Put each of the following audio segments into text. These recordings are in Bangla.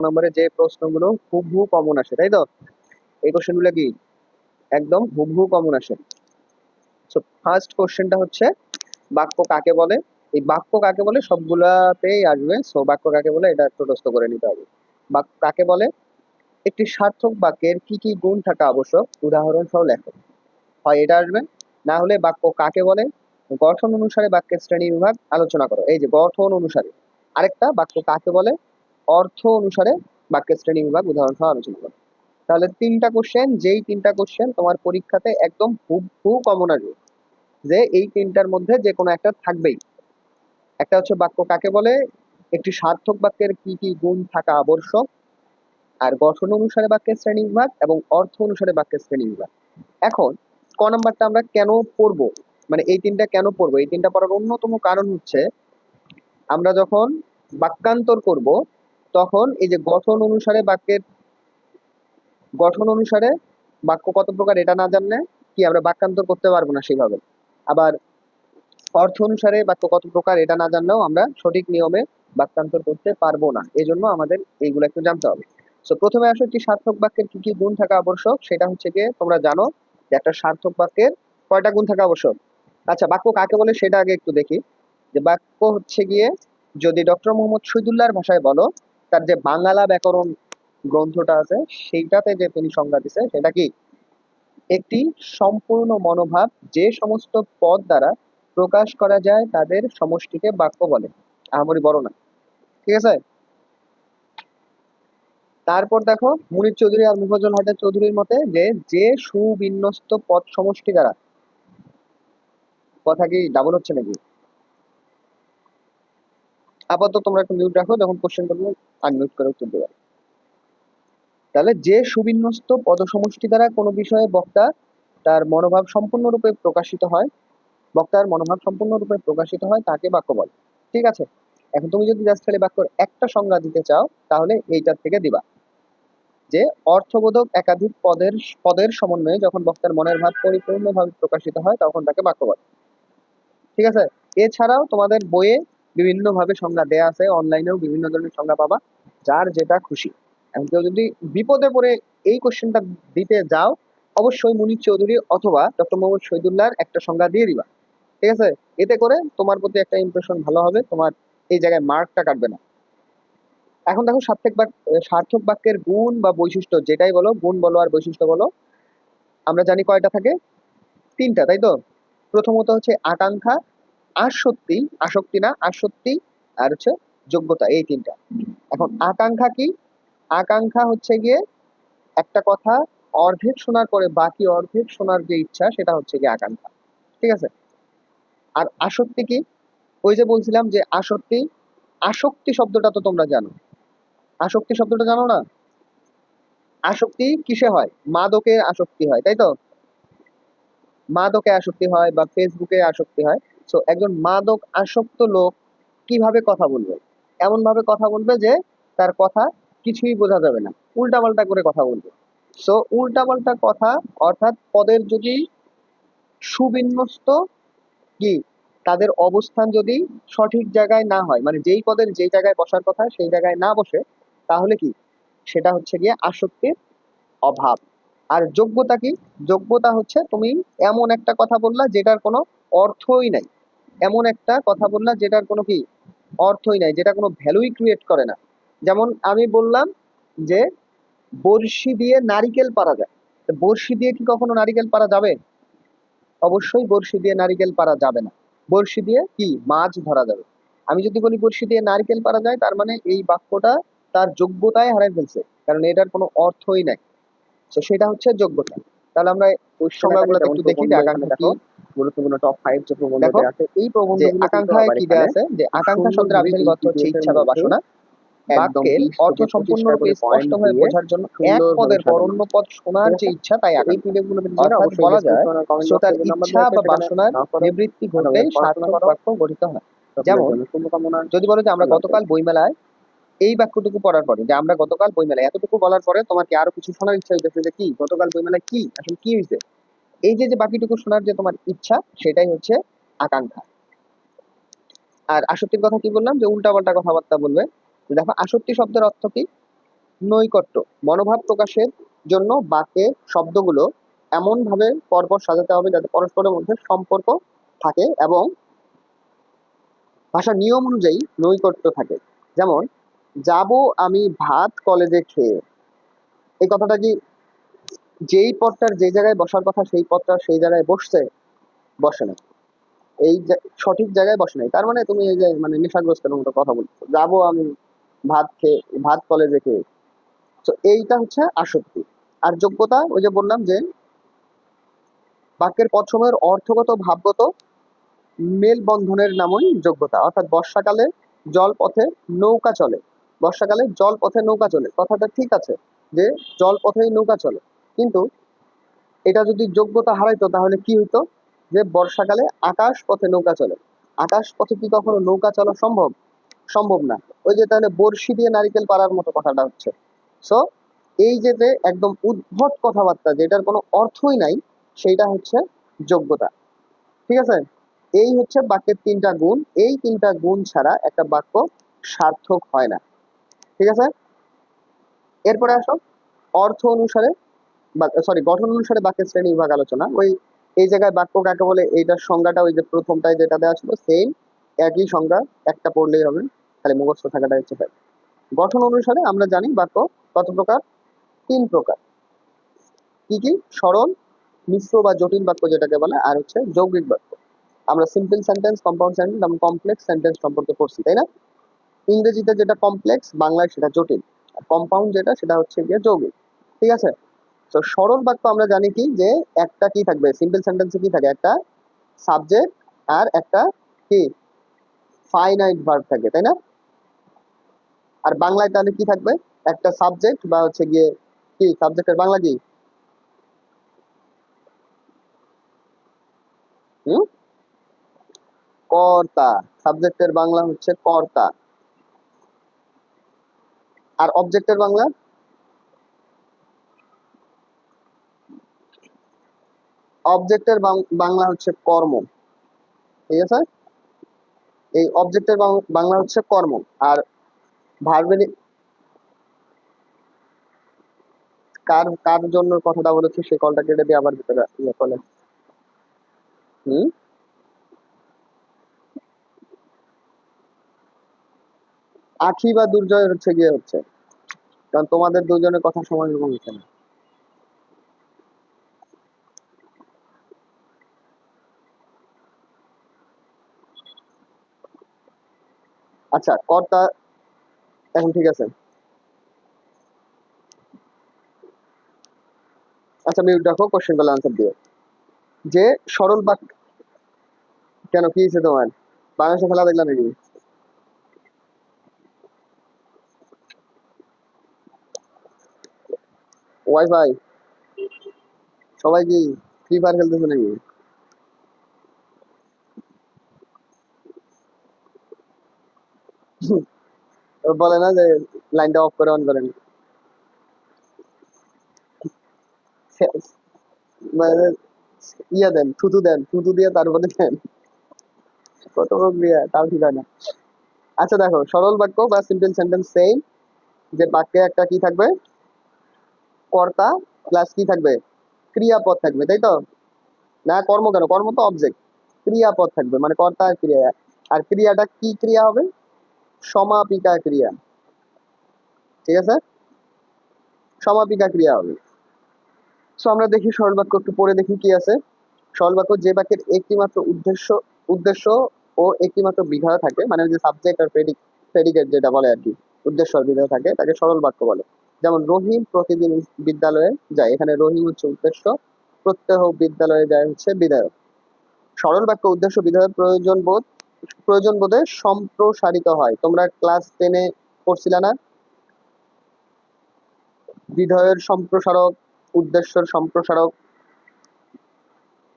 নম্বরে যে প্রশ্নগুলো হুবহু কমন আসে, তাই তো? এই কোশ্চেনগুলো কি? একদম হুবহু কমন আসে। সো ফার্স্ট কোশ্চেনটা হচ্ছে, বাক্য কাকে বলে? এই বাক্য কাকে বলে? সবগুলাতেই আসবে। সো বাক্য কাকে বলে? এটা ছোটস্থ করে নিতে হবে। বাক্য কাকে বলে? একটি সার্থক বাক্যের কি কি গুণ থাকা আবশ্যক? উদাহরণ সহ লেখো। হয় এটা আসবে। না হলে বাক্য কাকে বলে? গঠন অনুসারে বাক্যের শ্রেণি বিভাগ আলোচনা করো। এই যে গঠন অনুসারে। আরেকটা, বাক্য কাকে বলে? অর্থ অনুসারে বাক্যের শ্রেণি বিভাগ উদাহরণ সহ আলোচনা করো। তাহলে তিনটা কোশ্চেন যেই তিনটা কোশ্চেন তোমার পরীক্ষাতে একদম হুবহু কমন আসবে। যে এই তিনটার মধ্যে যে কোনো একটা থাকবেই। একটা হচ্ছে বাক্য কাকে বলে? একটি সার্থক বাক্যের কি কি গুণ থাকা আবশ্যক? আর গঠন অনুসারে বাক্যের শ্রেণি বিভাগ এবং অর্থ অনুসারে বাক্যের শ্রেণি বিভাগ। এখন, ক নাম্বারটা আমরা কেন পড়ব? মানে এই তিনটা কেন পড়ব? এই তিনটা পড়ার অন্যতম কারণ হচ্ছে, আমরা যখন বাক্যান্তর করব তখন এই যে গঠন অনুসারে বাক্যের গঠন অনুসারে বাক্য কত প্রকার এটা না জানলে কি আমরা বাক্যান্তর করতে পারব না সেভাবে আবার অর্থ অনুসারে বাক্য কত প্রকার এটা না জানলেও আমরা সঠিক নিয়মে বাক্যান্তর করতে পারব না। এই জন্য আমাদের এইগুলো একটু জানতে হবে। তো প্রথমে আসো একটি সার্থক বাক্যের কি কি গুণ থাকা আবশ্যক, সেটা হচ্ছে গিয়ে তোমরা জানো যে একটা সার্থক বাক্যের কয়টা গুণ থাকা আবশ্যক। আচ্ছা বাক্য কাকে বলে সেটা আগে একটু দেখি। যে বাক্য হচ্ছে গিয়ে যদি ডক্টর মোহাম্মদ শহীদুল্লাহর ভাষায় বলো তার যে বাংলা ব্যাকরণ গ্রন্থটা আছে, সেইটাতে যে তিনি সংজ্ঞা দিছে, সেটা কি? একটি সম্পূর্ণ মনোভাব যে সমস্ত পদ দ্বারা প্রকাশ করা যায়, তাদের সমষ্টিকে বাক্য বলে। আহামরি বড় না। ঠিক আছে? তারপর দেখো, মুনির চৌধুরী আর মুফাজ্জল হায়দার চৌধুরীর মতে যে যে সুবিন্যস্ত পদ সমষ্টি দ্বারা, কথা কি ডাবল হচ্ছে নাকি? আপাতত তোমরা একটু মিউট রাখো, যখন কোশ্চেন করব আনমিউট করে উত্তর দেবে তাহলে যে সুবিন্যস্ত পদসমষ্টি দ্বারা কোনো বিষয়ে বক্তা তার মনোভাব সম্পূর্ণরূপে প্রকাশিত হয়, বক্তার মনোভাব সম্পূর্ণরূপে প্রকাশিত হয়, তাকে বাক্য বলে। ঠিক আছে? এখন তুমি যদি জাস্ট খালি বাক্যর একটা সংজ্ঞা দিতে চাও, তাহলে এইটার থেকে দিবা। যে অর্থবোধক একাধিক পদের পদের সমন্বয়ে যখন বক্তার মনের ভাব পরিপূর্ণভাবে প্রকাশিত হয়, তখন তাকে বাক্য বলে। ঠিক আছে? এছাড়াও তোমাদের বইয়ে বিভিন্নভাবে সংজ্ঞা দেয়া আছে অনলাইনেও বিভিন্ন ধরনের সংজ্ঞা পাবা, যার যেটা খুশি। এখন কেউ যদি বিপদে পড়ে এই কোশ্চেনটা দিতে যাও, অবশ্যই মুনির চৌধুরী অথবা ডক্টর মোহাম্মদ শহীদুল্লাহর একটা সংজ্ঞা দিয়ে দিবা। ঠিক আছে? এতে করে তোমার প্রতি একটা ইমপ্রেশন ভালো হবে, তোমার এই জায়গায় মার্কটা কাটবে না। এখন দেখো সার্থক সার্থক বাক্যের গুণ বা বৈশিষ্ট্য যেটাই বলো, গুণ বলো আর বৈশিষ্ট্য বলো, আমরা জানি কয়টা থাকে? তিনটা, তাই তো? প্রথমত হচ্ছে আকাঙ্ক্ষা আসক্তি আসক্তি না আসক্তি আর হচ্ছে যোগ্যতা, এই তিনটা। এখন আকাঙ্ক্ষা কি? আকাঙ্ক্ষা হচ্ছে গিয়ে একটা কথা অর্ধেক শোনার পরে বাকি অর্ধেক শোনার যে ইচ্ছা, সেটা হচ্ছে গিয়ে আকাঙ্ক্ষা। ঠিক আছে? আর আসক্তি কি? ওই যে বলছিলাম যে আসক্তি আসক্তি শব্দটা তো তোমরা জানো। আসক্তি শব্দটা জানো না? আসক্তি কিসে হয়? মাদকের আসক্তি হয়, তাই তো? মাদকে আসক্তি হয় বা ফেসবুকে আসক্তি হয়। সো একজন মাদক আসক্ত লোক কীভাবে কথা বলবে? এমন ভাবে কথা বলবে যে তার কথা কিছুই বোঝা যাবে না। উল্টাপাল্টা করে কথা বলবে। সো উল্টাপাল্টা কথা অর্থাৎ পদের যদি সুবিন্যস্ত কি, তাদের অবস্থান যদি সঠিক জায়গায় না হয় মানে যেই পদের যেই জায়গায় বসার কথা সেই জায়গায় না বসে, তাহলে কি? সেটা হচ্ছে গিয়ে আসক্তির অভাব। আর যোগ্যতা কি? যোগ্যতা হচ্ছে তুমি এমন একটা কথা বললা যেটার কোনো অর্থই নাই। এমন একটা কথা বললা যেটার কোনো কি অর্থই নাই, যেটা কোনো ভ্যালুই ক্রিয়েট করে না। যেমন আমি বললাম যে বড়শি দিয়ে নারিকেল পারা যায়। বড়শি দিয়ে কি কখনো নারিকেল পারা যাবে? অবশ্যই বড়শি দিয়ে নারিকেল পারা যাবে না। বড়শি দিয়ে কি? মাছ ধরা যাবে। আমি যদি বলি বড়শি দিয়ে নারকেল পারা যায়, তার মানে এই বাক্যটা তার যোগ্যতায় হারাই ফেলছে, কারণ এটার কোনো অর্থই নাই। তো সেটা হচ্ছে যোগ্যতা। তাহলে আমরা ওই সংজ্ঞাগুলো একটু দেখি কি। গুরুত্বপূর্ণ টপ ফাইভ যে প্রবন্ধ আছে এই প্রবন্ধ আকাঙ্ক্ষায় কি দেয়া আছে? যে আকাঙ্ক্ষা শব্দের আবিধানিক অর্থ হচ্ছে ইচ্ছা বা বাসনা। বাক্যের অর্থ সম্পূর্ণরূপে স্পষ্টভাবে বোঝার জন্য এক পদের পর অন্য পদ শোনার যে ইচ্ছা তাই আকাঙ্ক্ষা। গুলো অর্থাৎ বলা যায় শ্রোতার ইচ্ছা বা বাসনার নিবৃত্তি ঘটলেই সার্থক বাক্য গঠিত হয়। যেমন যদি বলো যে আমরা গতকাল বইমেলায় এই বাক্যটুকু পড়ার পরে যে আমরা গতকাল বইমেলায় এতটুকু বলার পরে তোমার কি আরও কিছু শোনার ইচ্ছা হইতেছে যে কি? গতকাল বইমেলায় কি? আসলে কি হয়েছে এই যে যে বাকিটুকু শোনার যে তোমার ইচ্ছা, সেটাই হচ্ছে আকাঙ্ক্ষা। আর আসক্তির কথা কি বললাম? যে উল্টাপাল্টা কথাবার্তা বলবে। দেখো, আসক্তি শব্দের অর্থ কি? নৈকট্য, মনোভাব প্রকাশের জন্য বাক্যের শব্দগুলো এমন ভাবে পরপর সাজাতে হবে যাতে পরস্পরের মধ্যে সম্পর্ক থাকে এবং ভাষার নিয়ম অনুযায়ী নৈকট্য থাকে। যেমন, যাব আমি ভাত কলেজে খেয়ে। এই কথাটা কি যেই পদটার যে জায়গায় বসার কথা সেই পদটা সেই জায়গায় বসছে, বসে না। এই সঠিক জায়গায় বসে নাই। তার মানে তুমি এই যে মানে নেশাগ্রস্তের মতো কথা বলছো। যাব আমি ভাত খেয়ে, ভাত কলেজে খেয়ে। তো এইটা হচ্ছে আসক্তি। আর যোগ্যতা, ওই যে বললাম যে বাক্যের পদসমূহের অর্থগত, ভাবগত মেলবন্ধনের নামই যোগ্যতা। অর্থাৎ বর্ষাকালে জলপথে নৌকা চলে। বর্ষাকালে জলপথে নৌকা চলে। কথাটা ঠিক আছে যে জলপথেই নৌকা চলে। কিন্তু এটা যদি যোগ্যতা হারাইতো, তাহলে কি হইতো? যে বর্ষাকালে আকাশ পথে নৌকা চলে। আকাশ পথে কি কখনো নৌকা চলা সম্ভব? সম্ভব না। ওই যে তাহলে বড়শি দিয়ে নারিকেল পাড়ার মতো কথাটা হচ্ছে। সো এই যে যে একদম উদ্ভট কথাবার্তা, যেটার কোনো অর্থই নাই, সেইটা হচ্ছে যোগ্যতা। ঠিক আছে? এই হচ্ছে বাক্যের তিনটা গুণ। এই তিনটা গুণ ছাড়া একটা বাক্য সার্থক হয় না। ঠিক আছে? এরপরে আসো। অর্থ অনুসারে সরি গঠন অনুসারে বাক্যের শ্রেণি বিভাগ আলোচনা। ওই, এই জায়গায় বাক্য কাকে বলে, এইটার সংজ্ঞাটা ওই যে প্রথমটায় যেটা দেওয়া ছিল সেম একই সংজ্ঞা, একটা পড়লেই হবে। খালি মুখস্থ থাকাটা হচ্ছে। গঠন অনুসারে আমরা জানি বাক্য কত প্রকার? তিন প্রকার। কি কি? সরল, মিশ্র বা জটিল বাক্য যেটাকে বলে, আর হচ্ছে যৌগিক বাক্য। আমরা সিম্পল সেন্টেন্স কম্পাউন্ড সেন্টেন্স এবং কমপ্লেক্স সেন্টেন্স সম্পর্কে পড়ছি, তাই না? ইংরেজিতে যেটা কমপ্লেক্স বাংলায় সেটা জটিল। আর কম্পাউন্ড যেটা, সেটা হচ্ছে গিয়ে যৌগিক। ঠিক আছে? তো সরল বাক্য আমরা জানি কি? যে একটা কি থাকবে? সিম্পল সেন্টেন্সে কি থাকে? একটা সাবজেক্ট আর একটা কি? ফাইনাইট ভার্ব থাকে, তাই না? আর বাংলায় তাহলে কি থাকবে? একটা সাবজেক্ট বা হচ্ছে গিয়ে কি? সাবজেক্টের বাংলা কি? কর্তা। সাবজেক্টের বাংলা হচ্ছে কর্তা। আর অবজেক্টের বাংলা? অবজেক্টের বাংলা হচ্ছে কর্ম। ঠিক আছে? এই অবজেক্টের বাংলা হচ্ছে কর্ম। আর ভার্বের কার কার জন্য কথাটা বলেছি সে কলটা কেটে দিয়ে আবার ভিতরে ইয়ে করে হুম? আখি বা দুর্জয় হচ্ছে গিয়ে হচ্ছে। কারণ তোমাদের দুজনের কথা সময় রকম হচ্ছে না। আচ্ছা কর্তা, এখন ঠিক আছে। আচ্ছা মিউট রাখো কোশ্চেনগুলো আনসার দিও। যে সরল বাক্য কেন, কি হয়েছে তোমার? বাংলাদেশে খেলা দেখলাম নাকি? ওয়াইফাই, সবাই কি ফ্রি ফায়ার খেলতেছে নাকি ও বলে না যে লাইনটা অফ করে অন করেন। মানে ইয়া দেন, থুতু দেন, থুতু দিয়ে তারপরে দেন। কত প্রক্রিয়া তাও ঠিক হয় না। আচ্ছা দেখো, সরল বাক্য বা সিম্পল সেন্টেন্স সেম যে বাক্যে একটা কি থাকবে? কর্তা প্লাস কি থাকবে? ক্রিয়াপদ থাকবে, তাই তো? না, কর্ম কেন? কর্ম তো অবজেক্ট ক্রিয়াপদ থাকবে মানে কর্তা আর ক্রিয়া। আর ক্রিয়াটা কি ক্রিয়া হবে? সমাপিকা ক্রিয়া। ঠিক আছে? সমাপিকা ক্রিয়া হবে। সো আমরা দেখি সরল বাক্য একটু পরে দেখি কি আছে। সরল বাক্য যে বাক্যের একটি মাত্র উদ্দেশ্য উদ্দেশ্য ও একটি মাত্র বিধায় থাকে মানে যে সাবজেক্ট আর প্রেডিকেট যেটা বলে আর কি, উদ্দেশ্য আর বিধায় থাকে, তাকে সরল বাক্য বলে। যেমন রহিম প্রতিদিন বিদ্যালয়ে যায়, এখানে রহিম হচ্ছে উদ্দেশ্য, প্রত্যহ বিদ্যালয়ে যায় হচ্ছে বিধায়ক। সরল বাক্য উদ্দেশ্য, বিধায়ক প্রয়োজন বোধ প্রয়োজন বোধে সম্প্রসারিত হয়। তোমরা ক্লাস টেনে পড়ছিলে না? বিধয়ের সম্প্রসারক, উদ্দেশ্যের সম্প্রসারক।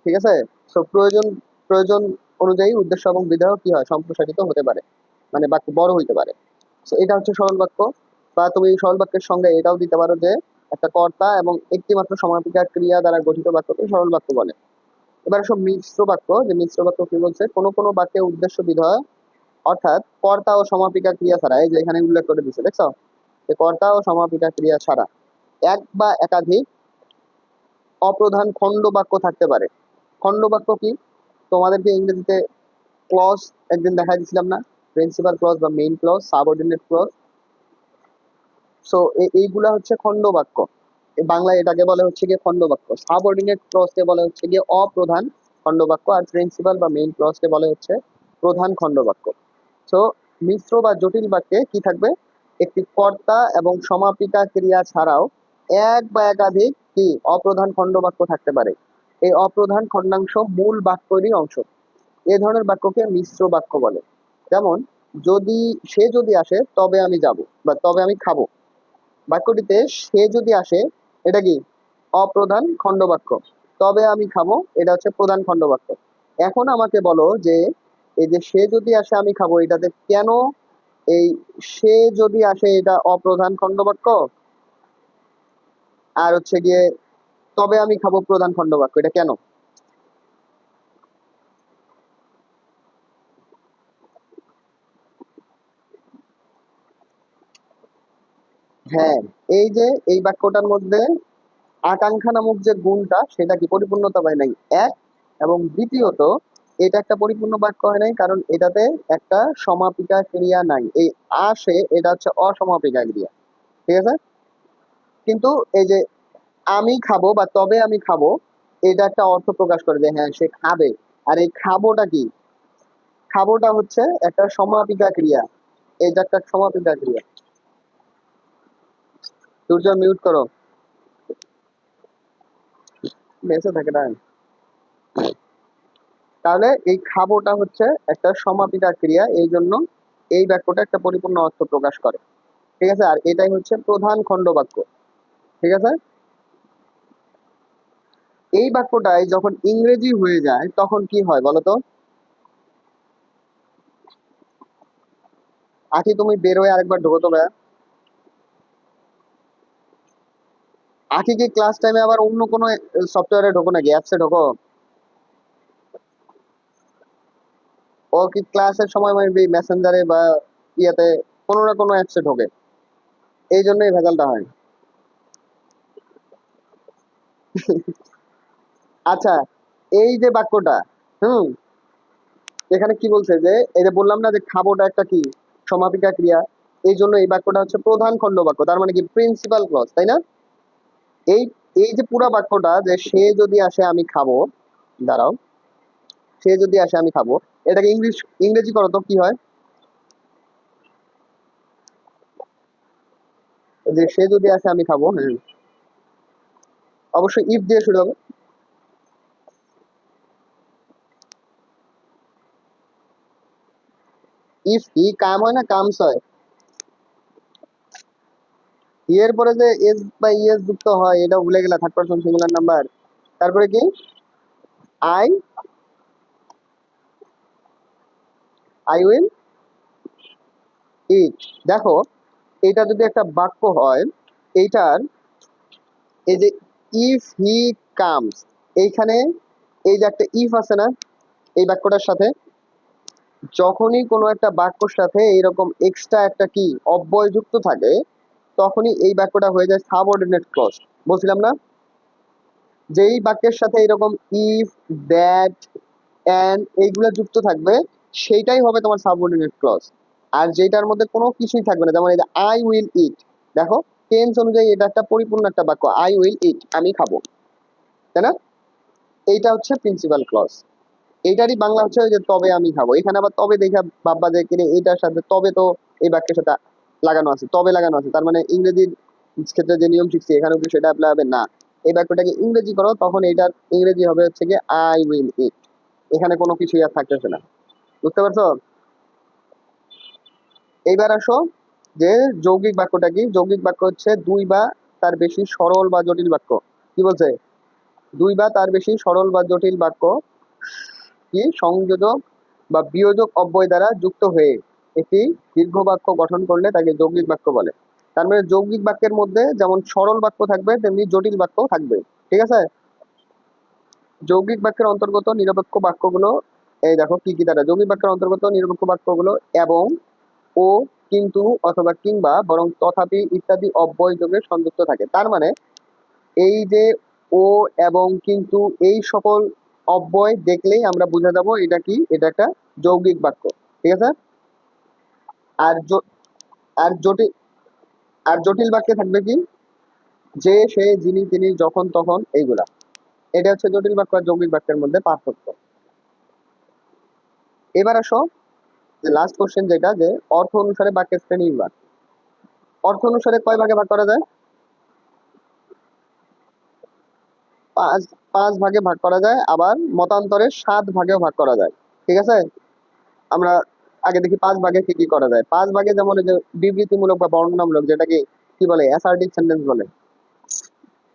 ঠিক আছে? তো প্রয়োজন প্রয়োজন অনুযায়ী উদ্দেশ্য এবং বিধায়ক কি হয়? সম্প্রসারিত হতে পারে। মানে বাক্য বড় হইতে পারে। তো এটা হচ্ছে সরল বাক্য। বা তুমি সরল বাক্যের সঙ্গে এটাও দিতে পারো যে, একটা কর্তা এবং একটি মাত্র সমাপিকা ক্রিয়া দ্বারা গঠিত বাক্যকে সরল বাক্য বলে। এবার সব মিশ্র বাক্য, যে মিশ্র বাক্য কি বলছে? কোনো কোনো বাক্যে উদ্দেশ্য বিধয়, অর্থাৎ কর্তা ও সমাপিকা ক্রিয়া ছাড়া, এই যে এখানে উল্লেখ করে দিচ্ছে দেখছ? যে কর্তা ও সমাপিকা ক্রিয়া ছাড়া এক বা একাধিক অপ্রধান খণ্ড বাক্য থাকতে পারে। খণ্ড বাক্য কি? তোমাদেরকে ইংরেজিতে ক্লজ একদিন দেখা দিয়েছিলাম না প্রিন্সিপাল ক্লজ বা main clause subordinate clause so এইগুলা হচ্ছে খণ্ড বাক্য। বাংলায় এটাকে বলে হচ্ছে গিয়ে খণ্ড বাক্য সাবঅর্ডিনেট ক্লজকে বলে হচ্ছে গিয়ে অপ্রধান খণ্ড বাক্য আর প্রিন্সিপাল বা মেইন ক্লজকে বলে হচ্ছে প্রধান খণ্ড বাক্য সো মিশ্র বা জটিল বাক্যে কি থাকবে? একটি কর্তা এবং সমাপিকা ক্রিয়া ছাড়াও এক বা একাধিক কি? অপ্রধান খণ্ড বাক্য থাকতে পারে। এই অপ্রধান খণ্ডাংশ মূল বাক্যেরই অংশ। এ ধরনের বাক্যকে মিশ্র বাক্য বলে। যেমন, যদি সে যদি আসে, তবে আমি যাব বা তবে আমি খাব। বাক্যটিতে সে যদি আসে এটা কি? অপ্রধান খণ্ড বাক্য তবে আমি খাব, এটা হচ্ছে প্রধান খণ্ড বাক্য এখন আমাকে বলো যে, এই যে সে যদি আসে, আমি খাব, এটাতে কেন এই সে যদি আসে, এটা অপ্রধান খণ্ড বাক্য আর হচ্ছে গিয়ে, তবে আমি খাব প্রধান খণ্ড বাক্য এটা কেন? হ্যাঁ। এই যে, এই বাক্যটার মধ্যে আকাঙ্ক্ষা নামক যে গুণটা, সেটা কি পরিপূর্ণতা পায় নাই? এক। এবং দ্বিতীয়ত, এটা একটা পরিপূর্ণ বাক্য হয় নাই, কারণ এটাতে একটা সমাপিকা ক্রিয়া নাই। এই আসে এটা হচ্ছে অসমাপিকা ক্রিয়া। ঠিক আছে? কিন্তু এই যে, আমি খাব বা তবে আমি খাব, এটা একটা অর্থ প্রকাশ করে যে হ্যাঁ সে খাবে। আর এই খাবোটা কি? খাবোটা হচ্ছে একটা সমাপিকা ক্রিয়া। এটা একটা সমাপিকা ক্রিয়া। সূর্য মিউট করো। বেঁচে থাকে না তাহলে এই খাবোটা হচ্ছে একটা সমাপিকা ক্রিয়া এই জন্য এই বাক্যটা একটা পরিপূর্ণ অর্থ প্রকাশ করে। ঠিক আছে? আর এটাই হচ্ছে প্রধান খণ্ড বাক্য। ঠিক আছে? এই বাক্যটাই যখন ইংরেজি হয়ে যায় তখন কি হয় বলতো আখি তুমি বেরোয় আরেকবার ঢোকো তো ভাইয়া আখি কি ক্লাস টাইমে আবার অন্য কোনো সফটওয়্যারে ঢোকো নাকি? অ্যাপসে ঢোকো? ও কি ক্লাসের সময় মানে মেসেঞ্জারে বা ইয়েতে কোনো না কোনো অ্যাপসে ঢোকে। এই জন্যই ভেজালটা হয়। আচ্ছা এই যে বাক্যটা, হুম? এখানে কি বলছে যে, এই যে বললাম না যে খাবোটা একটা কি? সমাপিকা ক্রিয়া। এই জন্য এই বাক্যটা হচ্ছে প্রধান খণ্ড বাক্য, তার মানে কি প্রিন্সিপাল ক্লজ তাই না? এই এই যে পুরো বাক্যটা যে সে যদি আসে আমি খাব, দাঁড়াও, সে যদি আসে আমি খাব, এটাকে ইংলিশ, ইংরেজি করো তো, কি হয়? যে সে যদি আসে আমি খাব হ্যাঁ অবশ্যই ইফ দিয়ে শুরু হবে। ইফ ই কাম হয় না? কামস হয় এর পরে যে এস বা ইএস যুক্ত হয়, এটা ভুলে গেলা থার্ড পারসন সিঙ্গুলার নাম্বার তারপরে কি? আই আই উইল ইট দেখো, এটা যদি একটা বাক্য হয়, এইটার, এই যে ইফ হি কামস এইখানে এই যে একটা ইফ আছে না, এই বাক্যটার সাথে, যখনই কোনো একটা বাক্যর সাথে এইরকম এক্সট্রা একটা কি অব্যয় যুক্ত থাকে তখনই এই বাক্যটা হয়ে যায় সাবঅর্ডিনেট ক্লজ বলছিলাম না? যেই বাক্যের সাথে এরকম ইফ দ্যাট অ্যান্ড এইগুলো যুক্ত থাকবে, সেইটাই হবে তোমার সাবঅর্ডিনেট ক্লজ আর যেটার মধ্যে কোনো কিছুই থাকবে না, যেমন এই যে আই উইল ইট দেখো টেন্স অনুযায়ী এটা একটা পরিপূর্ণ একটা বাক্য আই উইল ইট আমি খাব। তাই না? এইটা হচ্ছে প্রিন্সিপাল ক্লজ এইটারই বাংলা হচ্ছে যে তবে আমি খাব। এখানে আবার তবে দেখা বাব্বা যে কিনে এইটার সাথে তবে তো এই বাক্যের সাথে লাগানো আছে, তবে লাগানো আছে। তার মানে ইংরেজির ক্ষেত্রে যে নিয়ম শিখছি এখানেও কি সেটা অ্যাপ্লাই হবে না। এই বাক্যটাকে ইংরেজি করো, তখন এইটার ইংরেজি হবে হচ্ছে গিয়ে আই উইল ইট এখানে কোনো কিছুই আর থাকতেছে না। বুঝতে পারছ? এইবার আসো, যে যৌগিক বাক্যটা কি? যৌগিক বাক্য হচ্ছে, দুই বা তার বেশি সরল বা জটিল বাক্য। কি বলছে? দুই বা তার বেশি সরল বা জটিল বাক্য কি? সংযোজক বা বিয়োজক অব্যয় দ্বারা যুক্ত হয়ে। একটি দীর্ঘ বাক্য গঠন করলে তাকে যৌগিক বাক্য বলে। তার মানে যৌগিক বাক্যের মধ্যে যেমন সরল বাক্য থাকবে, তেমনি জটিল বাক্য থাকবে। ঠিক আছে? যৌগিক বাক্যের অন্তর্গত নিরপেক্ষ বাক্যগুলো, এই দেখো কি কি দ্বারা যৌগিক বাক্যের অন্তর্গত নিরপেক্ষ বাক্যগুলো এবং ও, কিন্তু, অথবা কিংবা, বরং তথাপি ইত্যাদি অব্যয় যোগে সংযুক্ত থাকে। তার মানে এই যে ও এবং কিন্তু এই সকল অব্যয় দেখলেই আমরা বুঝে যাব এটা কি, এটা একটা যৌগিক বাক্য। ঠিক আছে? আর আর জটিল আর জটিল বাক্যে থাকবে কি? যে, সে, যিনি, তিনি, যখন, তখন, এইগুলা। এটা হচ্ছে জটিল বাক্য আর যৌগিক বাক্যের মধ্যে পার্থক্য। এবার আসো লাস্ট কোশ্চেন যেটা, যে অর্থ অনুসারে বাক্যের শ্রেণি বিভাগ। অর্থ অনুসারে কয় ভাগে ভাগ করা যায়? পাঁচ পাঁচ ভাগে ভাগ করা যায়, আবার মতান্তরে সাত ভাগেও ভাগ করা যায়। ঠিক আছে? আমরা আগে দেখি পাঁচ ভাগে কি কি করা যায়। পাঁচ ভাগে যেমন এই যে বিবৃতিমূলক বা বর্ণনামূলক যেটাকে কি বলে? অ্যাসার্টিভ সেন্টেন্স বলে।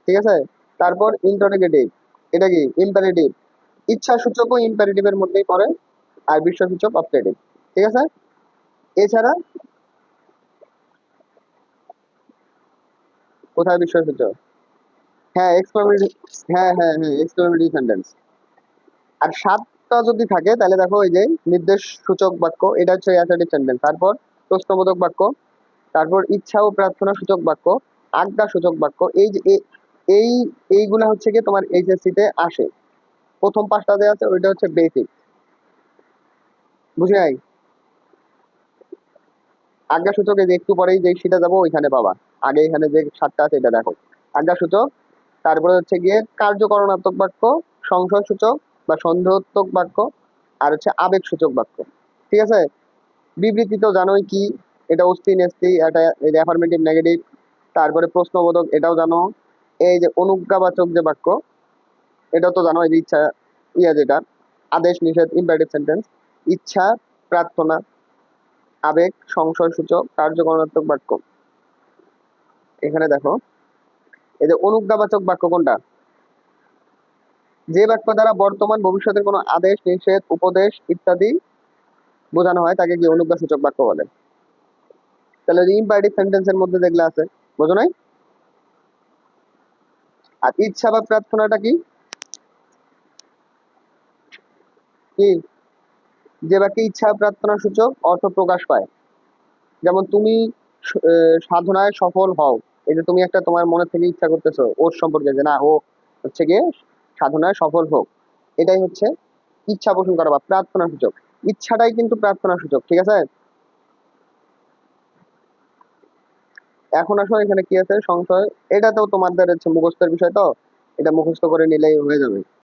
ঠিক আছে? তারপর ইন্টারোগেটিভ এটা কি? ইম্পারেটিভ ইচ্ছা সূচক ও ইম্পারেটিভের মধ্যেই পড়ে, আর বিশ্বসূচক অপটেটিভ ঠিক আছে? এছাড়া কোথায় বিশ্বসূচক? হ্যাঁ এক্সক্লামেটরি হ্যাঁ হ্যাঁ হ্যাঁ এক্সক্লামেটরি সেন্টেন্স আর সাতটা যদি থাকে, তাহলে দেখো এই যে নির্দেশ সূচক বাক্য, এটা হচ্ছে অ্যাসার্টিভ সেন্টেন্স তারপর প্রশ্নবোধক বাক্য, তারপর ইচ্ছা ও প্রার্থনা সূচক বাক্য, আজ্ঞা সূচক বাক্য, এই যে, এই এইগুলা হচ্ছে কি তোমার এইচএসসি তে আসে। প্রথম পাঁচটা দেওয়া আছে, ওইটা হচ্ছে বেসিক বুঝে নাই? আজ্ঞা সূচক যে একটু পরেই যে সেটা যাব, ওইখানে পাবা। আগে এখানে যে সাতটা আছে, এটা দেখো। আজ্ঞা সূচক, তারপরে হচ্ছে গিয়ে কার্যকরণাত্মক বাক্য, সংশয় সূচক বা সন্দেহাত্মক বাক্য আর হচ্ছে আবেগ সূচক বাক্য। ঠিক আছে? বিবৃতি তো জানোই কি? এটা অস্থি নেস্তি, এটা অ্যাফার্মেটিভ নেগেটিভ তারপরে প্রশ্নবোধক, এটাও জানো। এই যে অনুজ্ঞাবাচক যে বাক্য, এটাও তো জানো, এই যে ইচ্ছা, ইয়া যেটা, আদেশ, নিষেধ ইম্পারেটিভ সেন্টেন্স ইচ্ছা, প্রার্থনা, আবেগ, সংশয় সূচক, কার্যকরণাত্মক বাক্য। এখানে দেখো, এই যে অনুজ্ঞাবাচক বাক্য কোনটা? যে বাক্য দ্বারা বর্তমান ভবিষ্যতের কোনো আদেশ, নিষেধ, উপদেশ ইত্যাদি বোঝানো হয়, তাকে কি অনুজ্ঞা সূচক বাক্য বলে? তাহলে ইম্পারেটিভ সেন্টেন্সের মধ্যে যেগুলো আছে, বোঝো নাই? আর ইচ্ছা বা প্রার্থনাটা কি? কি? যে বাক্যে ইচ্ছা প্রার্থনা সূচক অর্থ প্রকাশ পায়। যেমন তুমি সাধনায় সফল হও। যে তুমি একটা তোমার মনে থেকে ইচ্ছা করতেছো, ওর সম্পর্কে যে না, ও হচ্ছে গিয়ে সাধনায় সফল হোক। এটাই হচ্ছে ইচ্ছা পোষণ করা বা প্রার্থনা সূচক। ইচ্ছাটাই কিন্তু প্রার্থনা সূচক, ঠিক আছে? এখন আসলে এখানে কি আছে? সংশয়। এটা তো তোমাদের হচ্ছে মুখস্থের বিষয় তো? এটা মুখস্থ করে নিলেই হয়ে যাবে।